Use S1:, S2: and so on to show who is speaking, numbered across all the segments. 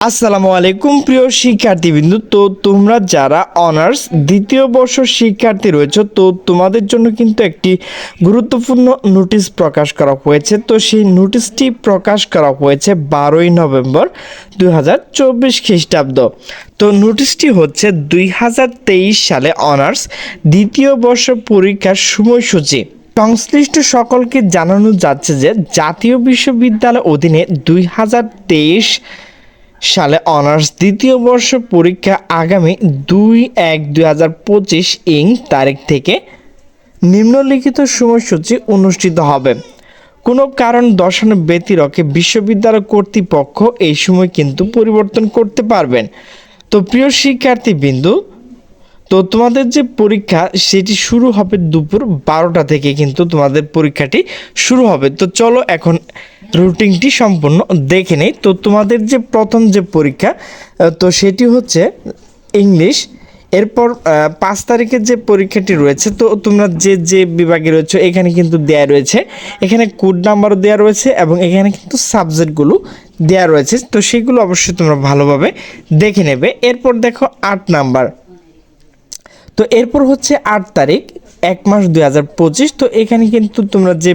S1: আসসালামু আলাইকুম, প্রিয় শিক্ষার্থীবৃন্দ। তো তোমরা যারা অনার্স দ্বিতীয় বর্ষ শিক্ষার্থী রয়েছে, তো তোমাদের জন্য কিন্তু একটি গুরুত্বপূর্ণ নোটিশ প্রকাশ করা হয়েছে। তো সেই নোটিশটি প্রকাশ করা হয়েছে বারোই নভেম্বর দুই হাজার চব্বিশ খ্রিস্টাব্দ। তো নোটিশটি হচ্ছে দুই হাজার তেইশ সালে অনার্স দ্বিতীয় বর্ষ পরীক্ষার সময়সূচি। সংশ্লিষ্ট সকলকে জানানো যাচ্ছে যে জাতীয় বিশ্ববিদ্যালয় অধীনে দুই হাজার তেইশ সালে অনার্স দ্বিতীয় বর্ষ পরীক্ষা আগামী দুই এক দুই হাজার পঁচিশ ইং তারিখ থেকে নিম্নলিখিত সময়সূচি অনুষ্ঠিত হবে। কোনো কারণ দর্শানো ব্যতিরকে বিশ্ববিদ্যালয় কর্তৃপক্ষ এই সময় কিন্তু পরিবর্তন করতে পারবেন। তো প্রিয় শিক্ষার্থী বিন্দু তো তোমাদের যে পরীক্ষা, সেটি শুরু হবে দুপুর বারোটা থেকে কিন্তু তোমাদের পরীক্ষাটি শুরু হবে। তো চলো এখন রুটিনটি সম্পূর্ণ দেখে নেই। তো তোমাদের যে প্রথম যে পরীক্ষা তো সেটি হচ্ছে ইংলিশ। এরপর পাঁচ তারিখের যে পরীক্ষাটি রয়েছে, তো তোমরা যে যে বিভাগে রয়েছে, এখানে কিন্তু দেয়া রয়েছে। এখানে কোড নাম্বারও দেওয়া রয়েছে এবং এখানে কিন্তু সাবজেক্টগুলো দেওয়া রয়েছে। তো সেগুলো অবশ্যই তোমরা ভালোভাবে দেখে নেবে। এরপর দেখো আট নাম্বার। তো এরপর হচ্ছে আট তারিখ, এক মাস দুই হাজার পঁচিশ। তো এখানে কিন্তু তোমরা যে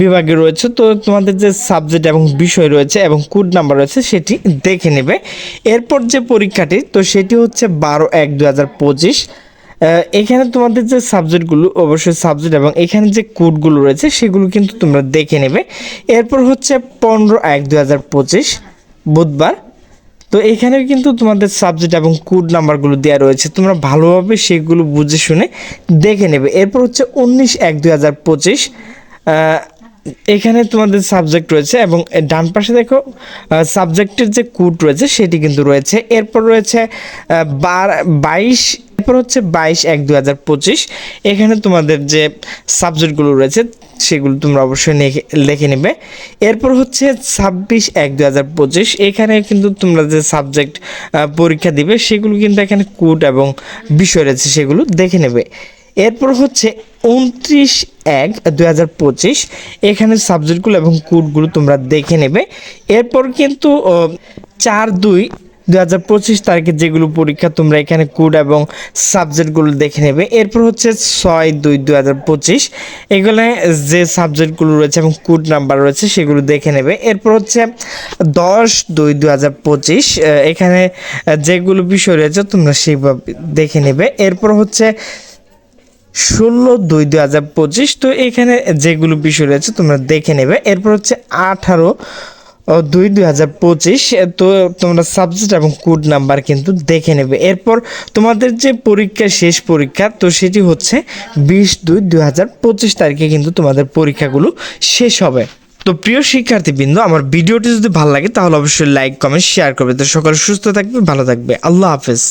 S1: বিভাগে রয়েছে, তো তোমাদের যে সাবজেক্ট এবং বিষয় রয়েছে এবং কোড নাম্বার রয়েছে, সেটি দেখে নেবে। এরপর যে পরীক্ষাটি, তো সেটি হচ্ছে বারো এক দুই হাজার পঁচিশ। এখানে তোমাদের যে সাবজেক্টগুলো অবশ্যই সাবজেক্ট এবং এখানে যে কোডগুলো রয়েছে, সেগুলো কিন্তু তোমরা দেখে নেবে। এরপর হচ্ছে পনেরো এক দুই হাজার পঁচিশ, বুধবার। তো এখানে কিন্তু তোমাদের সাবজেক্ট এবং কোড নাম্বারগুলো দেওয়া রয়েছে, তোমরা ভালোভাবে সেগুলো বুঝে শুনে দেখে নেবে। এরপর হচ্ছে উনিশ এক দুই হাজার পঁচিশ এখানে তোমাদের সাবজেক্ট রয়েছে এবং ডান পাশে দেখো সাবজেক্টের যে কোড রয়েছে সেটি কিন্তু রয়েছে। এরপর রয়েছে বার, বাইশ এরপর হচ্ছে বাইশ এক দুই হাজার পঁচিশ। এখানে তোমাদের যে সাবজেক্টগুলো রয়েছে, সেগুলো তোমরা অবশ্যই লিখে নেবে। এরপর হচ্ছে ছাব্বিশ এক দুই হাজার পঁচিশ। এখানে কিন্তু তোমরা যে সাবজেক্ট পরীক্ষা দিবে, সেগুলো কিন্তু এখানে কোড এবং বিষয় রয়েছে, সেগুলো দেখে নেবে। এরপর হচ্ছে উনত্রিশ এক দুই হাজার পঁচিশ। এখানে সাবজেক্টগুলো এবং কোডগুলো তোমরা দেখে নেবে। এরপর কিন্তু চার দুই দু হাজার পঁচিশ তারিখে যেগুলো পরীক্ষা তোমরা এখানে কোড এবং সাবজেক্টগুলো দেখে নেবে। এরপর হচ্ছে ছয় দুই দু হাজার পঁচিশ। এগুলো যে সাবজেক্টগুলো রয়েছে এবং কোড নাম্বার রয়েছে সেগুলো দেখে নেবে। এরপর হচ্ছে দশ দুই দু হাজার পঁচিশ এখানে যেগুলো বিষয় রয়েছে তোমরা সেইভাবে দেখে নেবে। এরপর হচ্ছে ষোলো দুই দুই হাজার পঁচিশ, তো এখানে যেগুলো বিষয় রয়েছে তোমরা দেখে নেবে। এরপর হচ্ছে আঠারো দুই দুই হাজার পঁচিশ তো তোমরা সাবজেক্ট এবং কোড নাম্বার কিন্তু দেখে নেবে। এরপর তোমাদের যে পরীক্ষা শেষ পরীক্ষা, তো সেটি হচ্ছে বিশ দুই দুই হাজার পঁচিশ তারিখে কিন্তু তোমাদের পরীক্ষাগুলো শেষ হবে। তো প্রিয় শিক্ষার্থীবৃন্দ, আমার ভিডিওটি যদি ভালো লাগে, তাহলে অবশ্যই লাইক কমেন্ট শেয়ার করবে। তো সকলে সুস্থ থাকবে, ভালো থাকবে। আল্লাহ হাফেজ।